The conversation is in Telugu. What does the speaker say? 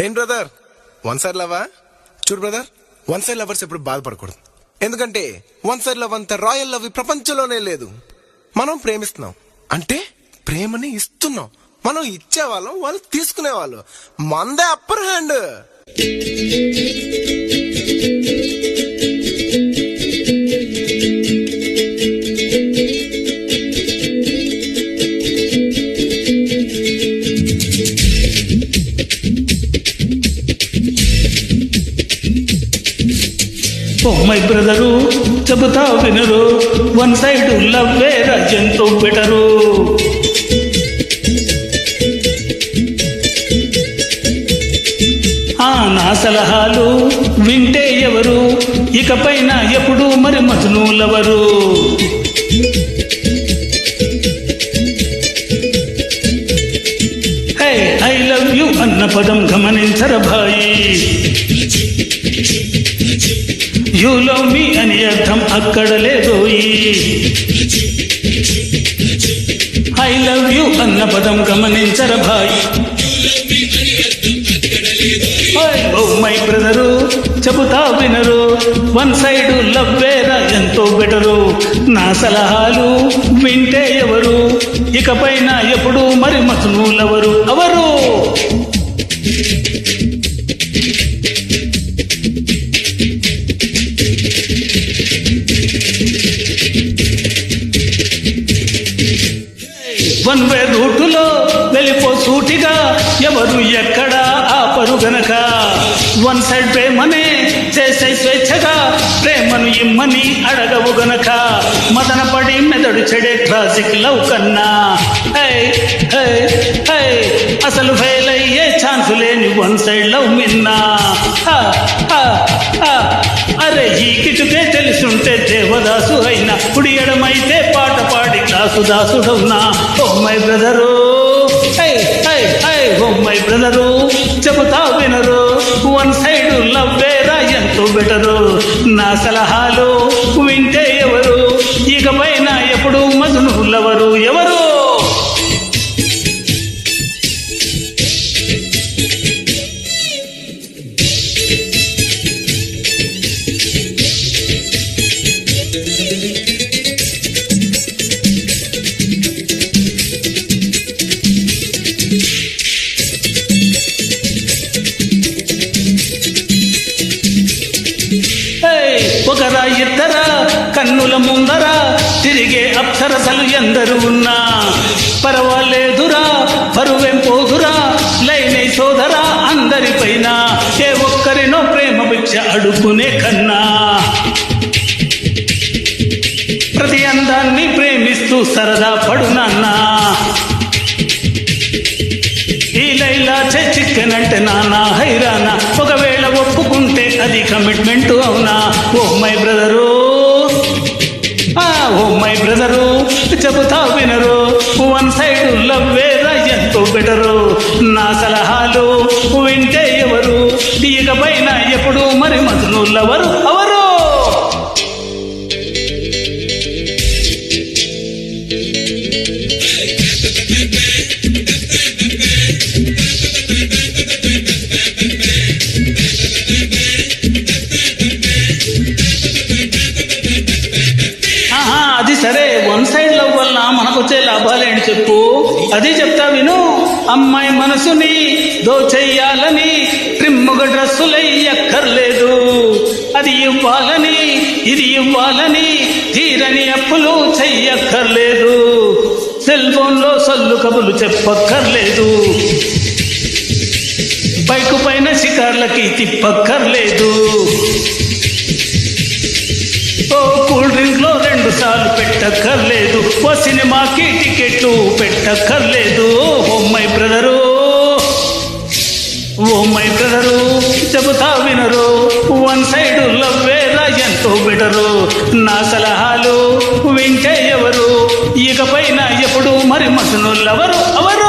ఏం బ్రదర్ వన్ సైడ్ లవా చూడు బ్రదర్ వన్ సైడ్ లవర్స్ ఎప్పుడు బాధపడకూడదు. ఎందుకంటే వన్ సైడ్ లవ్ అంత రాయల్ లవ్ ఈ ప్రపంచంలోనే లేదు. మనం ప్రేమిస్తున్నాం. అంటే ప్రేమని ఇస్తున్నాం. మనం ఇచ్చేవాళ్ళం వాళ్ళు తీసుకునేవాళ్ళు. మందే upper hand oh my brother చెబుతా వినరు. వన్ సైడ్ లవ్వే రాజ్యంతో బెటరు. ఆ నా సలహాలు వింటే ఎవరు? ఇకపైన ఎప్పుడు మరి మజనూలెవరు. ఐ లవ్ యు అన్న పదం గమనించర భాయి యూ లవ్ మీ అని అర్థం అక్కడ లేదోయి ఐ లవ్ యు అన్న పదం గమనించర భాయి ఓ మై బ్రదరు చెబుతా వినరు. వన్ సైడ్ లవ్ వేరా ఎంతో బెటరు. నా సలహాలు వింటే ఎవరు? ఇకపైన ఎప్పుడు మరి మసనూలెవరు? అవరు వన్ వే రూటులో వెళ్ళిపో సూటిగా. ఎవరు ఎక్కడ ఆపరు గనక. వన్ సైడ్ ప్రేమనే చేసే స్వేచ్ఛగా. ప్రేమను ఇమ్మని అడగవు గనక. మదన పడి మెదడు చెడే ట్రాఫిక్ లవ్ కన్నా. అసలు ఫెయిల్ అయ్యే ఛాన్స్ లేని వన్ సైడ్ లవ్ మిన్నా తెలుసుంటే దేవదాసు అయినా కుడి ఎడమైతే పాట పాడి దాసు దాసుడవునా? ఓ my brother! Hi my brother! చెబుతా వినరు. వన్ సైడ్ లవ్వేరా ఎంతో బెటరు. నా సలహాలు ఒకరా ఇద్దరా కన్నుల ముందరా తిరిగే అప్సరసలు ఎందరు ఉన్నా. పర్వాలేదురా పరువేం పోదురా లైనే సోదరా అందరిపైన. ఏ ఒక్కరినో ప్రేమ భిక్ష అడుగునే కన్నా. ప్రతి అందాన్ని ప్రేమిస్తూ సరదా పడునన్నా ఈ లైలా చిక్కనంటే నానా హైరానా. ఒకవేళ ఒప్పుకుంటే అది కమిట్మెంట్ అవునా? Oh my brother. ఆ ఓ మై బ్రదరు చెబుతా వినరు. వన్ సైడ్ లవ్వేరా ఎంతో బెటరు. నా సలహాలు వింటే ఎవరు? ఇకపైన ఎప్పుడు మరి మసనులెవరు అది చెప్తా విను. అమ్మాయి మనసుని దోచెయ్యాలని ట్రిమ్ముగా డ్రెస్సులై అక్కర్లేదు. అది ఇవ్వాలని ఇది ఇవ్వాలని తీరని అప్పులు చెయ్యక్కర్లేదు. సెల్ ఫోన్లో సల్లు కబులు చెప్పక్కర్లేదు. బైకు పైన షికార్లకి తిప్పక్కర్లేదు. ఓ కూల్ డ్రింక్లో రెండు సార్లు పెట్టక్కర్లేదు. ఓ సినిమాకి టికెట్లు పెట్టక్కర్లేదు. Oh my brother oh my brother చెబుతా వినరు. వన్ సైడ్ లవ్వేరా ఎంతో బెటరు. నా సలహాలు వింటే ఎవరు? ఇకపైన ఎప్పుడు మరి మసనులెవరు అవరు.